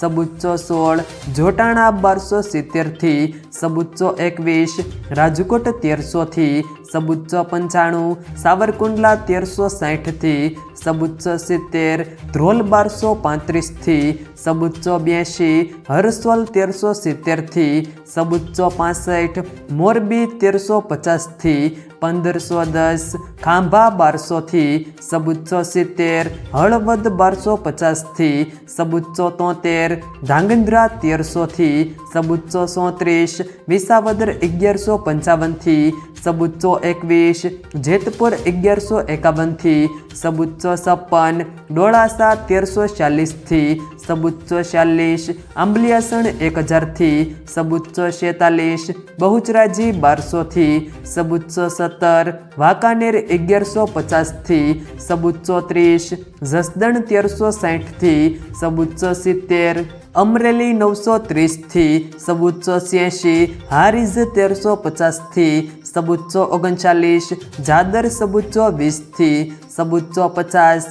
સબુચ્ચો સોળ, જોટાણા બારસો સિત્તેરથી સબુચ્ચો એકવીસ, રાજકોટ તેરસોથી સબુચ્ચો પંચાણું, સાવરકુંડલા તેરસો સાઠથી સબુચ્ચો સિત્તેર, ધ્રોલ બારસો પાંત્રીસથી સબુચ્ચો બ્યાસી, હરસોલ તેરસો સિત્તેરથી સબુચ્ચો પાસઠ, મોરબી તેરસો પચાસથી પંદરસો દસ, ખાંભા બારસોથી સબુચ્ચો સિત્તેર, હળવદ બારસો પચાસથી સબુચ્ચો તોતેર ધાંગધ્રા તેરસોથી સબુચ્ચો સોત્રીસ વિસાવદર અગિયારસો પંચાવનથી સબુચ્ચો એકવીસ જેતપુર અગિયારસો એકાવનથી સબુચ્ચો છપ્પન ડોળાસા તેરસો ચાલીસથી સબુચ્ચો ચાલીસ આંબલિયાસણ એક હજારથી સબુચ્ચો છેતાલીસ બહુચરાજી બારસોથી સબુચ્ચો સત્તર વાંકાનેર અગિયારસો પચાસથી સબુચ્ચો ત્રીસ જસદણ તેરસો સાઠથી સબુચ્ચો સિત્તેર અમરેલી નવસો ત્રીસથી સબુચ્ચો છ્યાસી હારીજ તેરસો પચાસથી સબુચ્ચો ઓગણચાલીસ, જાદર સબુચ્ચો વીસથી સબુચ્ચો પચાસ,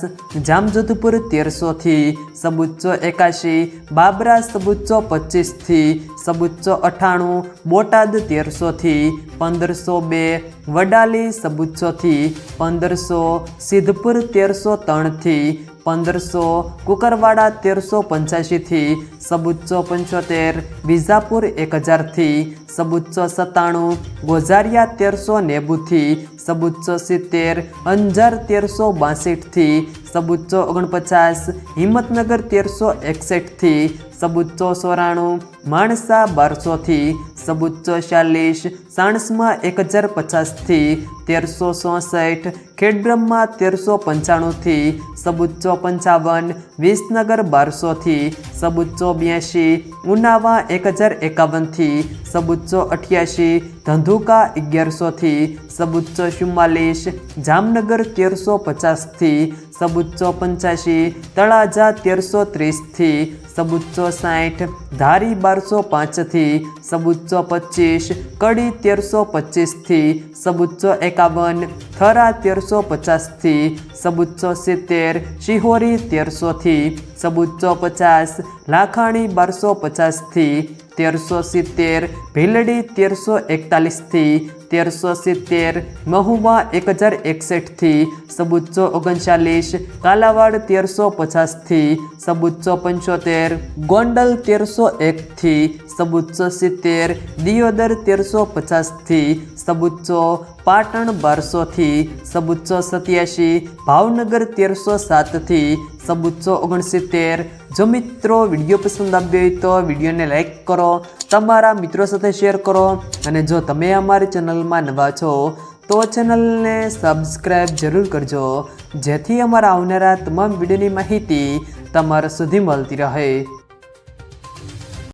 જામજોધપુર તેરસોથી સબુચ્ચો એકાશી, બાબરા સબુચ્ચો પચીસથી સબુચ્ચો અઠ્ઠાણું બોટાદ તેરસોથી, પંદરસો બે, વડાલી સબુચ્ચોથી પંદરસો, સિદ્ધપુર તેરસો ત્રણથી પંદરસો, કુકરવાડા તેરસો પંચ્યાસીથી સબુચ્ચો પંચોતેર, વિજાપુર એક હજારથી સબુચ્ચો સત્તાણું, ગોઝારિયા તેરસો નેવુંથી સબુચ્ચો સિત્તેર, અંજાર તેરસો બાસઠથી સબુચ્ચો ઓગણપચાસ, હિંમતનગર તેરસો એકસઠથી સબુચ્ચો સોરાણું માણસા બારસોથી સબુચ્ચો ચાલીસ, સાણસમાં એક હજાર પચાસથી તેરસો ચોસઠ ખેડબ્રહ્મા તેરસો પંચાણુંથી સબુચ્ચો પંચાવન, વિસનગર બારસોથી સબુચ્ચો બ્યાસી ઉનાવા એક હજાર એકાવનથી સબુચ્ચો અઠ્યાસી ધંધુકા અગિયારસોથી સબુચ્ચો ચુમ્માલીસ, જામનગર તેરસો પચાસથી સબુચ્ચો પંચ્યાસી તળાજા તેરસો ત્રીસથી સબુચ્ચો સાઠ, ધારી બારસો પાંચથી સબુચ્ચો પચીસ, કડી તેરસો પચીસથી સબુચ્ચો એકાવન, થરા તેરસો પચાસથી સબુચ્ચો સિત્તેર, શિહોરી તેરસોથી સબુચ્ચો પચાસ, લાખાણી બારસો પચાસથી તેરસો સિત્તેર, ભીલડી તેરસો એકતાલીસથી તેરસો સિત્તેર, મહુવા એક હજાર એકસઠથી સબુચ્ચો ઓગણચાલીસ, કાલાવાડ તેરસો પચાસથી સબુચ્ચો પંચોતેર, ગોંડલ તેરસો એકથી સબુચ્ચો સિત્તેર, દિયોદર તેરસો પચાસથી સબુચ્ચો પાટણ બારસોથી સબુચ્ચો સત્યાસી ભાવનગર તેરસો સાતથી સબુચ્ચો ઓગણસિત્તેર. જો મિત્રો વીડિયો પસંદ આવ્યો હોય તો વિડીયોને લાઇક કરો, તમારા મિત્રો સાથે શેર કરો અને જો તમે અમારી ચેનલમાં નવા છો તો ચેનલને સબસ્ક્રાઈબ જરૂર કરજો, જેથી અમારા આવનારા તમામ વિડીયોની માહિતી તમારા સુધી મળતી રહે.